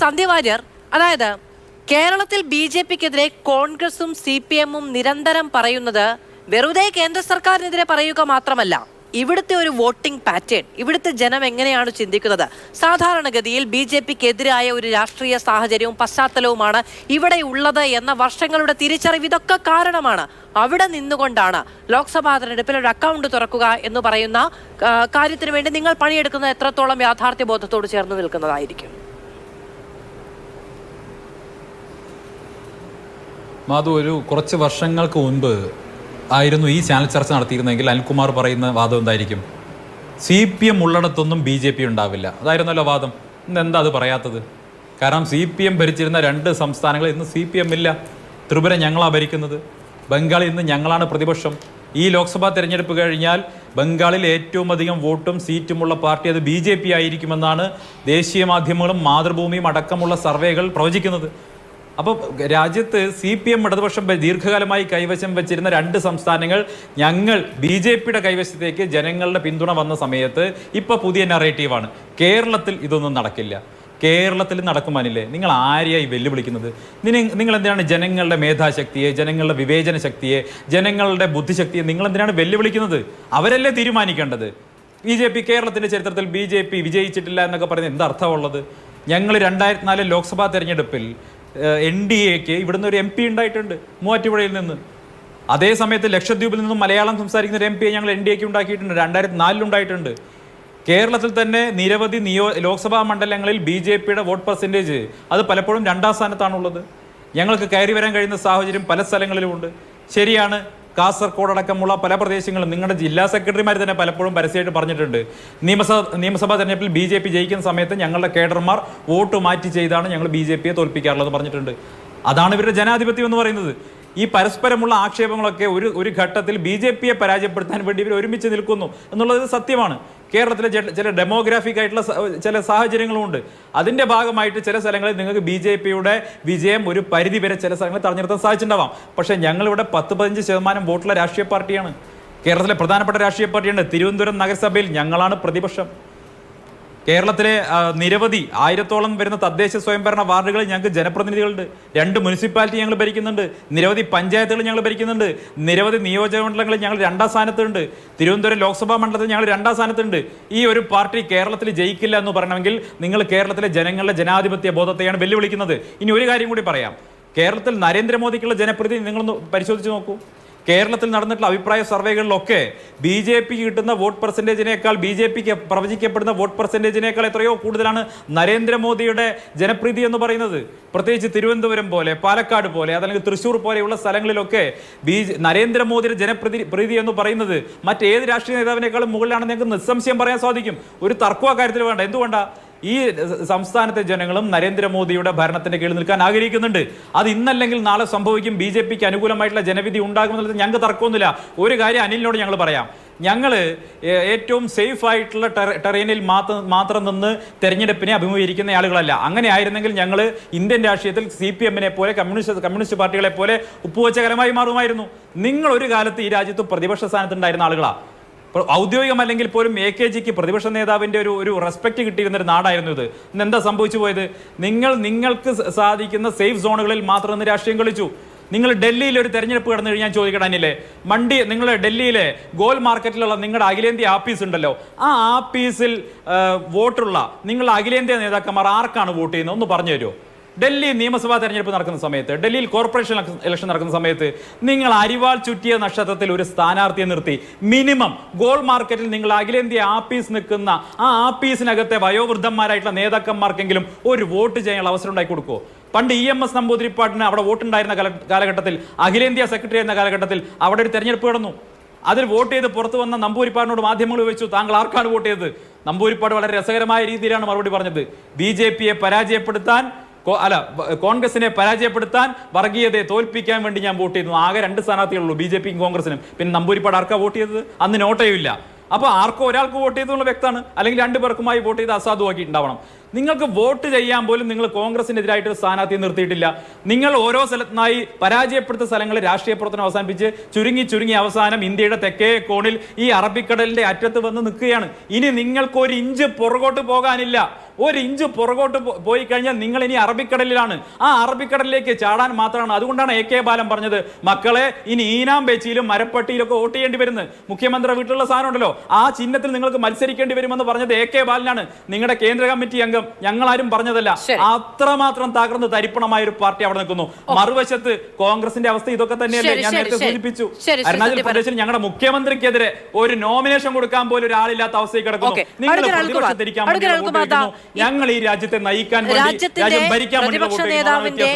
സന്ധ്യ വാര്യർ അതായത് കേരളത്തിൽ B J പിക്കെതിരെ കോൺഗ്രസും സി പി എമ്മും നിരന്തരം പറയുന്നത് വെറുതെ കേന്ദ്ര സർക്കാരിനെതിരെ പറയുക മാത്രമല്ല ഇവിടുത്തെ ഒരു വോട്ടിംഗ് പാറ്റേൺ ഇവിടുത്തെ ജനം എങ്ങനെയാണ് ചിന്തിക്കുന്നത്? സാധാരണഗതിയിൽ ബി ജെ പിക്ക് എതിരായ ഒരു രാഷ്ട്രീയ സാഹചര്യവും പശ്ചാത്തലവുമാണ് ഇവിടെ ഉള്ളത് എന്ന വർഷങ്ങളുടെ തിരിച്ചറിവ് ഇതൊക്കെ കാരണമാണ്. അവിടെ നിന്നുകൊണ്ടാണ് ലോക്സഭാ തെരഞ്ഞെടുപ്പിൽ ഒരു അക്കൗണ്ട് തുറക്കുക എന്ന് പറയുന്ന കാര്യത്തിന് വേണ്ടി നിങ്ങൾ പണിയെടുക്കുന്നത് എത്രത്തോളം യാഥാർത്ഥ്യ ബോധത്തോട് ചേർന്ന് നിൽക്കുന്നതായിരിക്കും. മാധു ഒരു കുറച്ച് വർഷങ്ങൾക്ക് മുൻപ് ആയിരുന്നു ഈ ചാനൽ ചർച്ച നടത്തിയിരുന്നെങ്കിൽ അനിൽകുമാർ പറയുന്ന വാദം എന്തായിരിക്കും? സി പി എം ഉള്ളിടത്തൊന്നും ബി ജെ പി ഉണ്ടാവില്ല. അതായിരുന്നല്ലോ വാദം. ഇന്ന് എന്താ അത് പറയാത്തത്? കാരണം സി പി എം ഭരിച്ചിരുന്ന രണ്ട് സംസ്ഥാനങ്ങൾ ഇന്ന് സി പി എം ഇല്ല. ത്രിപുര ഞങ്ങളാണ് ഭരിക്കുന്നത്. ബംഗാളിൽ ഇന്ന് ഞങ്ങളാണ് പ്രതിപക്ഷം. ഈ ലോക്സഭാ തെരഞ്ഞെടുപ്പ് കഴിഞ്ഞാൽ ബംഗാളിൽ ഏറ്റവും അധികം വോട്ടും സീറ്റുമുള്ള പാർട്ടി അത് ബി ജെ പി ആയിരിക്കുമെന്നാണ് ദേശീയ മാധ്യമങ്ങളും മാതൃഭൂമിയും അടക്കമുള്ള സർവേകൾ പ്രവചിക്കുന്നത്. അപ്പോൾ രാജ്യത്ത് സി പി എം ഇടതുപക്ഷം ദീർഘകാലമായി കൈവശം വെച്ചിരുന്ന രണ്ട് സംസ്ഥാനങ്ങൾ ഞങ്ങൾ ബി ജെ പിയുടെ കൈവശത്തേക്ക് ജനങ്ങളുടെ പിന്തുണ വന്ന സമയത്ത് ഇപ്പൊ പുതിയ നറേറ്റീവാണ് കേരളത്തിൽ ഇതൊന്നും നടക്കില്ല. കേരളത്തിൽ നടക്കുവാനില്ലേ? നിങ്ങൾ ആരെയായി വെല്ലുവിളിക്കുന്നത്? നിന- നിങ്ങൾ എന്തിനാണ് ജനങ്ങളുടെ മേധാശക്തിയെ ജനങ്ങളുടെ വിവേചന ശക്തിയെ ജനങ്ങളുടെ ബുദ്ധിശക്തിയെ നിങ്ങൾ എന്തിനാണ് വെല്ലുവിളിക്കുന്നത്? അവരല്ലേ തീരുമാനിക്കേണ്ടത്? ബി ജെ പി കേരളത്തിന്റെ ചരിത്രത്തിൽ ബി ജെ പി വിജയിച്ചിട്ടില്ല എന്നൊക്കെ പറയുന്നത് എന്താ അർത്ഥമുള്ളത്? ഞങ്ങൾ രണ്ടായിരത്തി നാല് ലോക്സഭാ തെരഞ്ഞെടുപ്പിൽ എൻ ഡി എക്ക് ഇവിടുന്ന് ഒരു എം പി ഉണ്ടായിട്ടുണ്ട് മൂവാറ്റുപുഴയിൽ നിന്ന്. അതേ സമയത്ത് ലക്ഷദ്വീപിൽ നിന്നും മലയാളം സംസാരിക്കുന്ന ഒരു എം പിയെ ഞങ്ങൾ എൻ ഡി എക്ക് ഉണ്ടാക്കിയിട്ടുണ്ട്. രണ്ടായിരത്തി നാലിലുണ്ടായിട്ടുണ്ട് കേരളത്തിൽ തന്നെ നിരവധി നിയോ ലോക്സഭാ മണ്ഡലങ്ങളിൽ ബി ജെ പിയുടെ വോട്ട് പെർസെന്റേജ് അത് പലപ്പോഴും രണ്ടാം സ്ഥാനത്താണുള്ളത്. ഞങ്ങൾക്ക് കയറി വരാൻ കഴിയുന്ന സാഹചര്യം പല സ്ഥലങ്ങളിലുമുണ്ട്. ശരിയാണ് കാസർഗോഡ് അടക്കമുള്ള പല പ്രദേശങ്ങളും നിങ്ങളുടെ ജില്ലാ സെക്രട്ടറിമാർ തന്നെ പലപ്പോഴും പരസ്യമായിട്ട് പറഞ്ഞിട്ടുണ്ട്. നിയമസഭ നിയമസഭാ തെരഞ്ഞെടുപ്പിൽ ബി ജെ പി ജയിക്കുന്ന സമയത്ത് ഞങ്ങളുടെ കേഡർമാർ വോട്ട് മാറ്റി ചെയ്താണ് ഞങ്ങൾ ബി ജെ പിയെ തോൽപ്പിക്കാറുള്ളത് പറഞ്ഞിട്ടുണ്ട്. അതാണ് ഇവരുടെ ജനാധിപത്യം എന്ന് പറയുന്നത്. ഈ പരസ്പരമുള്ള ആക്ഷേപങ്ങളൊക്കെ ഒരു ഒരു ഘട്ടത്തിൽ ബി ജെ പിയെ പരാജയപ്പെടുത്താൻ വേണ്ടി ഇവർ ഒരുമിച്ച് നിൽക്കുന്നു എന്നുള്ളത് സത്യമാണ്. കേരളത്തിലെ ചില- ഡെമോഗ്രാഫിക് ആയിട്ടുള്ള ചില സാഹചര്യങ്ങളുമുണ്ട്. അതിന്റെ ഭാഗമായിട്ട് ചില സ്ഥലങ്ങളിൽ നിങ്ങൾക്ക് ബി ജെ പിയുടെ വിജയം ഒരു പരിധി വരെ ചില സ്ഥലങ്ങളിൽ തടഞ്ഞിർത്താൻ സാധിച്ചിട്ടുണ്ടാവാം. പക്ഷേ ഞങ്ങളിവിടെ പത്ത് പതിനഞ്ച് ശതമാനം വോട്ടുള്ള രാഷ്ട്രീയ പാർട്ടിയാണ്. കേരളത്തിലെ പ്രധാനപ്പെട്ട രാഷ്ട്രീയ പാർട്ടിയാണ് തിരുവനന്തപുരം നഗരസഭയിൽ ഞങ്ങളാണ് പ്രതിപക്ഷം. കേരളത്തിലെ നിരവധി ആയിരത്തോളം വരുന്ന തദ്ദേശ സ്വയംഭരണ വാർഡുകളിൽ ഞങ്ങൾക്ക് ജനപ്രതിനിധികളുണ്ട്. രണ്ട് മുനിസിപ്പാലിറ്റി ഞങ്ങൾ ഭരിക്കുന്നുണ്ട്. നിരവധി പഞ്ചായത്തുകൾ ഞങ്ങൾ ഭരിക്കുന്നുണ്ട്. നിരവധി നിയോജക മണ്ഡലങ്ങളിൽ ഞങ്ങൾ രണ്ടാം സ്ഥാനത്തുണ്ട്. തിരുവനന്തപുരം ലോക്സഭാ മണ്ഡലത്തിൽ ഞങ്ങൾ രണ്ടാം സ്ഥാനത്തുണ്ട്. ഈ ഒരു പാർട്ടി കേരളത്തിൽ ജയിക്കില്ല എന്ന് പറയണമെങ്കിൽ നിങ്ങൾ കേരളത്തിലെ ജനങ്ങളുടെ ജനാധിപത്യ ബോധത്തെയാണ് വെല്ലുവിളിക്കുന്നത്. ഇനി ഒരു കാര്യം കൂടി പറയാം. കേരളത്തിൽ നരേന്ദ്രമോദിക്കുള്ള ജനപ്രതിനിധി നിങ്ങളൊന്ന് പരിശോധിച്ച് നോക്കൂ. കേരളത്തിൽ നടന്നിട്ടുള്ള അഭിപ്രായ സർവേകളിലൊക്കെ ബി ജെ പി കിട്ടുന്ന വോട്ട് പെർസെന്റേജിനേക്കാൾ ബി ജെ പിക്ക് പ്രവചിക്കപ്പെടുന്ന വോട്ട് പെർസെന്റേജിനേക്കാൾ എത്രയോ കൂടുതലാണ് നരേന്ദ്രമോദിയുടെ ജനപ്രീതി എന്ന് പറയുന്നത്. പ്രത്യേകിച്ച് തിരുവനന്തപുരം പോലെ പാലക്കാട് പോലെ അതല്ലെങ്കിൽ തൃശ്ശൂർ പോലെയുള്ള സ്ഥലങ്ങളിലൊക്കെ ബി നരേന്ദ്രമോദിയുടെ ജനപ്രീതി പ്രീതി എന്ന് പറയുന്നത് മറ്റേത് രാഷ്ട്രീയ നേതാവിനേക്കാളും മുകളിലാണെന്ന് നിങ്ങൾക്ക് നിസ്സംശയം പറയാൻ സാധിക്കും. ഒരു തർക്കം ആ കാര്യത്തിൽ വേണ്ട. എന്തുകൊണ്ടാ? ഈ സംസ്ഥാനത്തെ ജനങ്ങളും നരേന്ദ്രമോദിയുടെ ഭരണത്തിന്റെ കീഴിൽ നിൽക്കാൻ ആഗ്രഹിക്കുന്നുണ്ട്. അത് ഇന്നല്ലെങ്കിൽ നാളെ സംഭവിക്കും. ബി ജെ പിക്ക് അനുകൂലമായിട്ടുള്ള ജനവിധി ഉണ്ടാകുമെന്നുള്ളത് ഞങ്ങൾക്ക് തർക്കമൊന്നുമില്ല. ഒരു കാര്യം അനിലിനോട് ഞങ്ങൾ പറയാം. ഞങ്ങൾ ഏറ്റവും സേഫ് ആയിട്ടുള്ള ടെറേനിൽ മാത്രം മാത്രം നിന്ന് തെരഞ്ഞെടുപ്പിനെ അഭിമുഖീകരിക്കുന്ന ആളുകളല്ല. അങ്ങനെ ആയിരുന്നെങ്കിൽ ഞങ്ങൾ ഇന്ത്യൻ രാഷ്ട്രീയത്തിൽ സി പി എമ്മിനെ പോലെ കമ്മ്യൂണിസ്റ്റ് കമ്മ്യൂണിസ്റ്റ് പാർട്ടികളെ പോലെ ഉപ്പുവച്ചകരമായി മാറുമായിരുന്നു. നിങ്ങൾ ഒരു കാലത്ത് ഈ രാജ്യത്ത് പ്രതിപക്ഷ സ്ഥാനത്തുണ്ടായിരുന്ന ആളുകളാണ് ഔദ്യോഗികമല്ലെങ്കിൽ പോലും എ കെ ജിക്ക് പ്രതിപക്ഷ നേതാവിന്റെ ഒരു ഒരു റെസ്പെക്ട് കിട്ടിയിരുന്ന ഒരു നാടായിരുന്നു ഇത്. ഇന്ന് എന്താ സംഭവിച്ചു പോയത്? നിങ്ങൾ നിങ്ങൾക്ക് സാധിക്കുന്ന സേഫ് സോണുകളിൽ മാത്രം ഇന്ന് രാഷ്ട്രീയം കളിച്ചു. നിങ്ങൾ ഡൽഹിയിൽ ഒരു തെരഞ്ഞെടുപ്പ് കടന്നു കഴിഞ്ഞാൽ ചോദിക്കടാനില്ലേ മണ്ടി നിങ്ങൾ ഡൽഹിയിലെ ഗോൾ മാർക്കറ്റിലുള്ള നിങ്ങളുടെ അഖിലേന്ത്യാ ആപ്പീസ് ഉണ്ടല്ലോ. ആ ആപ്പീസിൽ വോട്ടുള്ള നിങ്ങളുടെ അഖിലേന്ത്യാ നേതാക്കന്മാർ ആർക്കാണ് വോട്ട് ചെയ്യുന്നത്? ഒന്ന് പറഞ്ഞു തരുമോ? ഡൽഹി നിയമസഭാ തെരഞ്ഞെടുപ്പ് നടക്കുന്ന സമയത്ത് ഡൽഹിയിൽ കോർപ്പറേഷൻ ഇലക്ഷൻ നടക്കുന്ന സമയത്ത് നിങ്ങൾ അരിവാൾ ചുറ്റിയ നക്ഷത്രത്തിൽ ഒരു സ്ഥാനാർത്ഥിയെ നിർത്തി. മിനിമം ഗോൾ മാർക്കറ്റിൽ നിങ്ങൾ അഖിലേന്ത്യ ആപ്പീസ് നിൽക്കുന്ന ആ ആപ്പീസിനകത്തെ വയോവൃദ്ധന്മാരായിട്ടുള്ള നേതാക്കന്മാർക്കെങ്കിലും ഒരു വോട്ട് ചെയ്യാനുള്ള അവസരം ഉണ്ടാക്കി കൊടുക്കുമോ പണ്ട് ഇ എം എസ് നമ്പൂതിരിപ്പാട്ടിന് അവിടെ വോട്ടുണ്ടായിരുന്ന കാല- കാലഘട്ടത്തിൽ അഖിലേന്ത്യാ സെക്രട്ടറി എന്ന കാലഘട്ടത്തിൽ അവിടെ ഒരു തെരഞ്ഞെടുപ്പ് കടന്നു. അതിൽ വോട്ട് ചെയ്ത് പുറത്തു വന്ന നമ്പൂരിപ്പാടിനോട് മാധ്യമങ്ങൾ ചോദിച്ചു താങ്കൾ ആർക്കാണ് വോട്ട് ചെയ്തത്? നമ്പൂരിപ്പാട് വളരെ രസകരമായ രീതിയിലാണ് മറുപടി പറഞ്ഞത്. ബി പരാജയപ്പെടുത്താൻ അല്ല കോൺഗ്രസിനെ പരാജയപ്പെടുത്താൻ വർഗീയതയെ തോൽപ്പിക്കാൻ വേണ്ടി ഞാൻ വോട്ട് ചെയ്തു ആകെ രണ്ട് സ്ഥാനാർത്ഥികളുള്ളൂ ബി ജെ പിയും കോൺഗ്രസിനും. പിന്നെ നമ്പൂരിപ്പാട് ആർക്കാ വോട്ട് ചെയ്തത്? അന്ന് നോട്ടയുമില്ല. അപ്പോൾ ആർക്കോ ഒരാൾക്ക് വോട്ട് ചെയ്തുള്ള വ്യക്തമാണ്. അല്ലെങ്കിൽ രണ്ടു പേർക്കുമായി വോട്ട് ചെയ്ത് അസാധുവാക്കിയിട്ടുണ്ടാവണം നിങ്ങൾക്ക് വോട്ട് ചെയ്യാൻ പോലും നിങ്ങൾ കോൺഗ്രസിനെതിരായിട്ട് ഒരു സ്ഥാനാർത്ഥിയെ നിർത്തിയിട്ടില്ല. നിങ്ങൾ ഓരോ സ്ഥലത്തിനായി പരാജയപ്പെടുത്ത സ്ഥലങ്ങളിൽ രാഷ്ട്രീയ പ്രവർത്തനം അവസാനിപ്പിച്ച് ചുരുങ്ങി ചുരുങ്ങി അവസാനം ഇന്ത്യയുടെ തെക്കേ കോണിൽ ഈ അറബിക്കടലിന്റെ അറ്റത്ത് വന്ന് നിൽക്കുകയാണ്. ഇനി നിങ്ങൾക്ക് ഒരു ഇഞ്ച് പുറകോട്ട് പോകാനില്ല. ഒരു ഇഞ്ച് പുറകോട്ട് പോയി കഴിഞ്ഞാൽ നിങ്ങൾ ഇനി അറബിക്കടലിലാണ്. ആ അറബിക്കടലിലേക്ക് ചാടാൻ മാത്രമാണ്. അതുകൊണ്ടാണ് എ കെ ബാലൻ പറഞ്ഞത് മക്കളെ ഇനി ഈനാം ബേച്ചിയിലും മരപ്പട്ടിയിലും ഒക്കെ വോട്ട് ചെയ്യേണ്ടി വരുന്നത് മുഖ്യമന്ത്രി വീട്ടിലുള്ള സാധനം ഉണ്ടല്ലോ. ആ ചിഹ്നത്തിൽ നിങ്ങൾക്ക് മത്സരിക്കേണ്ടി വരുമെന്ന് പറഞ്ഞത് എ കെ ബാലനാണ്. നിങ്ങളുടെ കേന്ദ്ര കമ്മിറ്റി അംഗം ഞങ്ങളാരും പറഞ്ഞതല്ല. അത്രമാത്രം തകർന്ന് തരിപ്പണമായ ഒരു പാർട്ടി അവിടെ നിൽക്കുന്നു. മറുവശത്ത് കോൺഗ്രസിന്റെ അവസ്ഥ ഇതൊക്കെ തന്നെയല്ലേ ഞാൻ നേരത്തെ. സൂചിപ്പിച്ചു. അരുണാചൽ പ്രദേശിൽ ഞങ്ങളുടെ മുഖ്യമന്ത്രിക്കെതിരെ ഒരു നോമിനേഷൻ കൊടുക്കാൻ പോലും ഒരാളില്ലാത്ത അവസ്ഥയിൽ കിടക്കുന്നു. നിങ്ങൾ പ്രതിപക്ഷത്തിരിക്കാൻ. ഞങ്ങൾ ഈ രാജ്യത്തെ നയിക്കാൻ വേണ്ടി രാജ്യം ഭരിക്കാൻ വേണ്ടി